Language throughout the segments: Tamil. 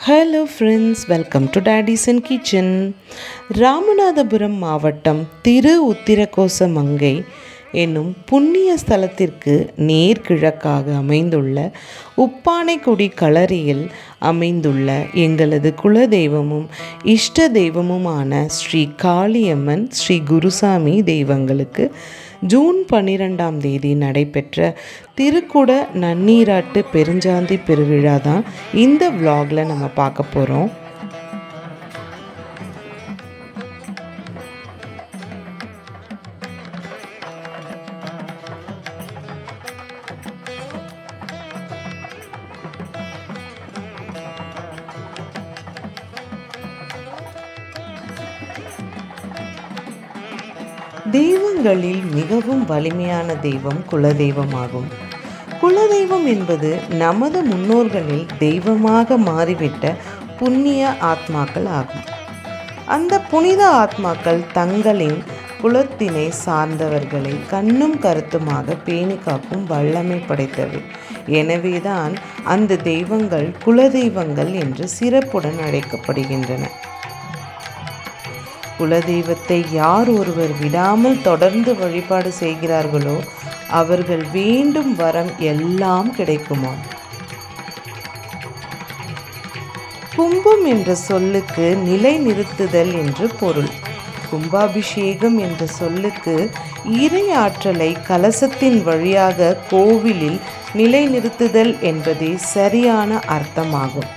ஹலோ ஃப்ரெண்ட்ஸ் வெல்கம் டு டேடிசன் கிச்சன் ராமநாதபுரம் மாவட்டம் திரு உத்திரகோச மங்கை என்னும் புண்ணிய ஸ்தலத்திற்கு நேர்கிழக்காக அமைந்துள்ள உப்பானைக்குடி களரியில் அமைந்துள்ள எங்களது குலதெய்வமும் இஷ்ட தெய்வமுமான ஸ்ரீ காளியம்மன் ஸ்ரீ குருசாமி தெய்வங்களுக்கு ஜூன் பன்னிரெண்டாம் தேதி நடைபெற்ற திருக்குட நன்னீராட்டு பெருஞ்சாந்தி பெருவிழா தான் இந்த விலாகில் நம்ம பார்க்க போகிறோம் தெய்வங்களில் மிகவும் வலிமையான தெய்வம் குலதெய்வமாகும். குலதெய்வம் என்பது நமது முன்னோர்களில் தெய்வமாக மாறிவிட்ட புண்ணிய ஆத்மாக்கள் ஆகும். அந்த புனித ஆத்மாக்கள் தங்களின் குலத்தினை சார்ந்தவர்களை கண்ணும் கருத்துமாக பேணி காக்கும் வல்லமை படைத்தவை. எனவேதான் அந்த தெய்வங்கள் குலதெய்வங்கள் என்று சிறப்புடன் அழைக்கப்படுகின்றன. குலதெய்வத்தை யார் ஒருவர் விடாமல் தொடர்ந்து வழிபாடு செய்கிறார்களோ அவர்கள் வேண்டும் வரம் எல்லாம் கிடைக்குமா? கும்பம் என்ற சொல்லுக்கு நிலை நிறுத்துதல் என்று பொருள். கும்பாபிஷேகம் என்ற சொல்லுக்கு இறை ஆற்றலை கலசத்தின் வழியாக கோவிலில் நிலைநிறுத்துதல் என்பதே சரியான அர்த்தமாகும்.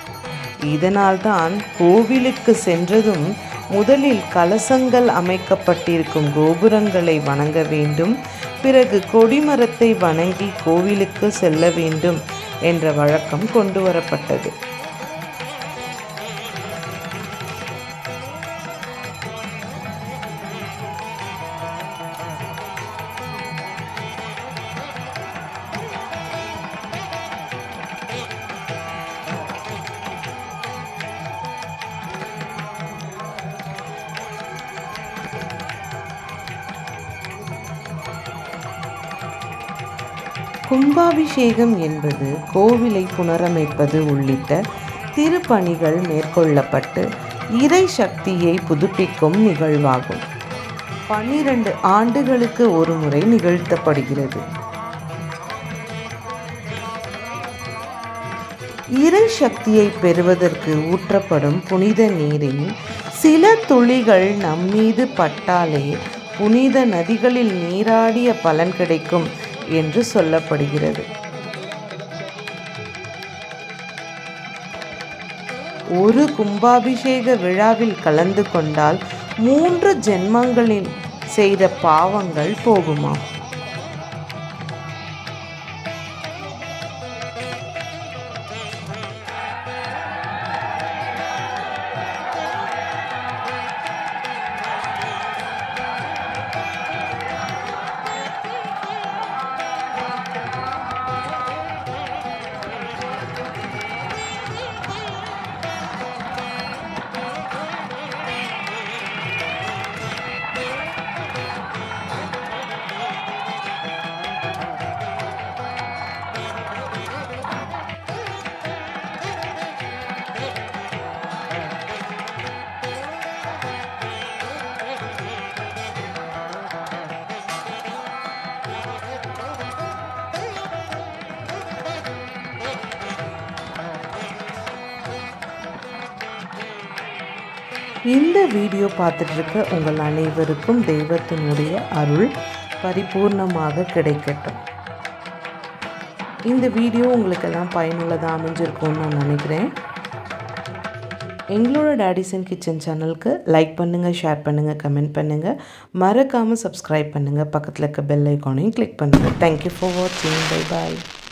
இதனால்தான் கோவிலுக்கு சென்றதும் முதலில் கலசங்கள் அமைக்கப்பட்டிருக்கும் கோபுரங்களை வணங்க வேண்டும். பிறகு கொடிமரத்தை வணங்கி கோவிலுக்கு செல்ல வேண்டும் என்ற வழக்கம் கொண்டு வரப்பட்டது. கும்பாபிஷேகம் என்பது கோவிலை புனரமைப்பது உள்ளிட்ட திருப்பணிகள் மேற்கொள்ளப்பட்டு இறை சக்தியை புதுப்பிக்கும் நிகழ்வாகும். பன்னிரண்டு ஆண்டுகளுக்கு ஒரு முறை நிகழ்த்தப்படுகிறது. இறை சக்தியை பெறுவதற்கு ஊற்றப்படும் புனித நீரில் சில துளிகள் நம்மீது பட்டாலே புனித நதிகளில் நீராடிய பலன் கிடைக்கும். என்று சொல்லப்படுகிறது. ஒரு கும்பாபிஷேக விழாவில் கலந்து கொண்டால் மூன்று ஜென்மங்களில் செய்த பாவங்கள் போகுமாம். இந்த வீடியோ பார்த்துட்ருக்க உங்கள் அனைவருக்கும் தெய்வத்தினுடைய அருள் பரிபூர்ணமாக கிடைக்கட்டும். இந்த வீடியோ உங்களுக்கெல்லாம் பயனுள்ளதாக அமைஞ்சிருக்கும்னு நான் நினைக்கிறேன். எங்களோட டேடிசன் கிச்சன் சேனலுக்கு லைக் பண்ணுங்கள் ஷேர் பண்ணுங்கள் கமெண்ட் பண்ணுங்கள் மறக்காமல் சப்ஸ்கிரைப் பண்ணுங்கள் பக்கத்தில் இருக்க பெல் ஐக்கானையும் கிளிக் பண்ணுங்கள் தேங்க்யூ ஃபார் வாட்சிங் பை பாய்